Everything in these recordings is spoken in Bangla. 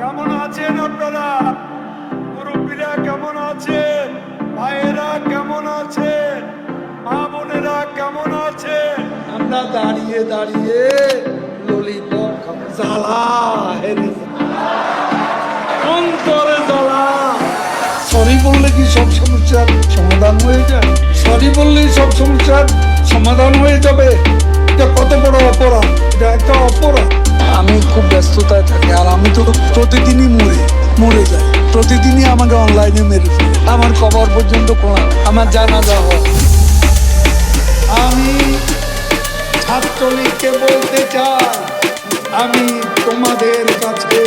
কেমন আছেন আপনারা? মুরব্বীরা কেমন আছেন? ভাইয়েরা কেমন আছেন? মা বোনেরা কেমন আছেন? আমরা দাঁড়িয়ে দাঁড়িয়ে খাব জ্বালা অন্তরে জ্বালা। সরি বললে কি সব সমস্যার সমাধান হয়ে যায়? সরি বললেই সব সমস্যার সমাধান হয়ে যাবে। এটা কত বড় অপরাধ? এটা একটা অপরাধ। আমি খুব ব্যস্ততায় থাকি আর আমি তো প্রতিদিনই মরে মরে যাই। প্রতিদিনই আমাকে অনলাইনে মেরে আমার কবর পর্যন্ত কোনা আমার জানাজা হয়। আমি ছাত্রলীগকে বলতে চাই, আমি তোমাদের কাছে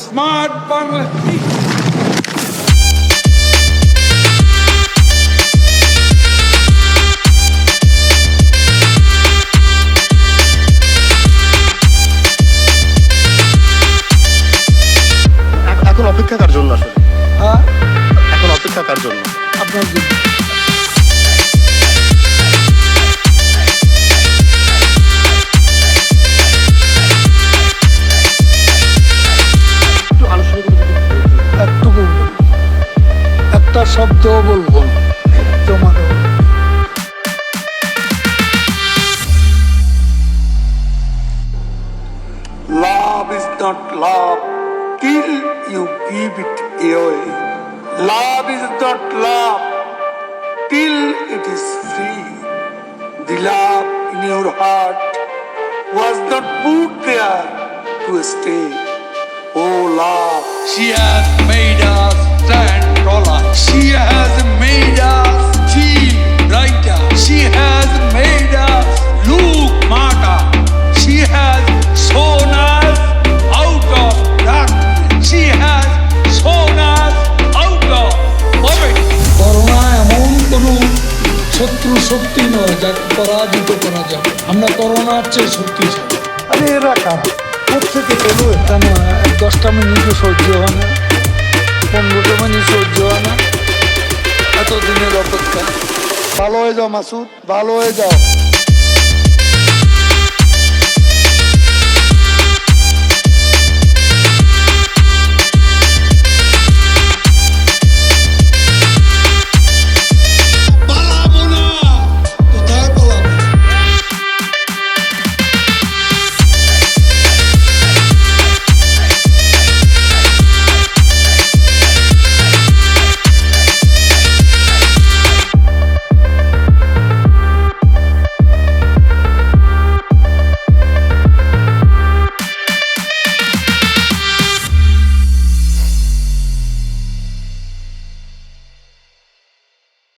স্মার্ট বাংলা শব্দ বলব না। তোমাকে Love is not love till you give it away. Love is not love till it is free. The love in your heart was not put there to stay. Oh love, she has শত্রু শক্তি নয়, যাকে পরাজিত করা যাবে আমরা করোনার চেয়ে শক্তিশালী। আরে এরা কার? কোথেকে পেল এটা না? দশটা মিনিটও সহ্য হয় না। পনেরোটা মিনিট সহ্য হয় না। এতদিনের অপেক্ষা। ভালো হয়ে যাও মাসুদ, ভালো হয়ে যাও।